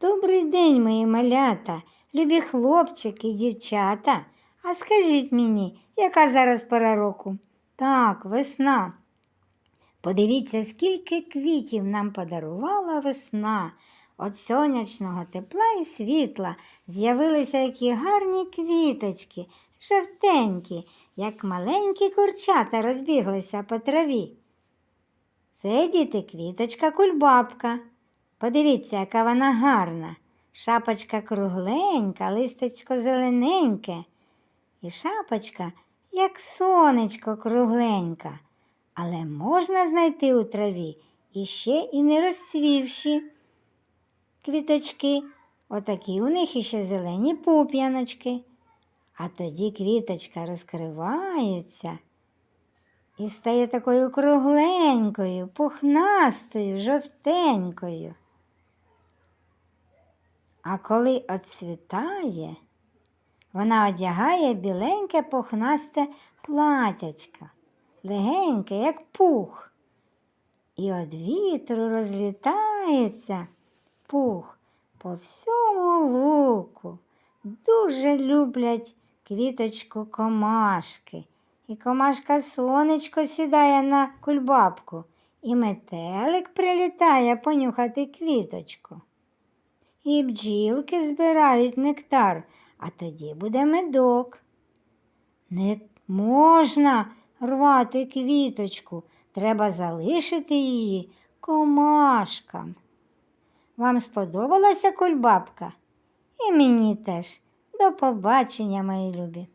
Добрий день, мої малята, любі хлопчики дівчата. А скажіть мені, яка зараз пора року? Так, весна. Подивіться, скільки квітів нам подарувала весна. От сонячного тепла і світла з'явилися які гарні квіточки, жовтенькі, як маленькі курчата розбіглися по траві. Це діти квіточка кульбабка. Подивіться, яка вона гарна. Шапочка кругленька, листечко зелененьке. І шапочка, як сонечко кругленька. Але можна знайти у траві іще і не розцвівші квіточки. Отакі у них іще зелені пуп'яночки. А тоді квіточка розкривається і стає такою кругленькою, пухнастою, жовтенькою. А коли оцвітає, вона одягає біленьке пухнасте платячко, легеньке, як пух. І від вітру розлітається пух по всьому луку. Дуже люблять квіточку комашки. І комашка сонечко сідає на кульбабку, і метелик прилітає понюхати квіточку. І бджілки збирають нектар, а тоді буде медок. Не можна рвати квіточку, треба залишити її комашкам. Вам сподобалася кульбабка? І мені теж. До побачення, мої любі.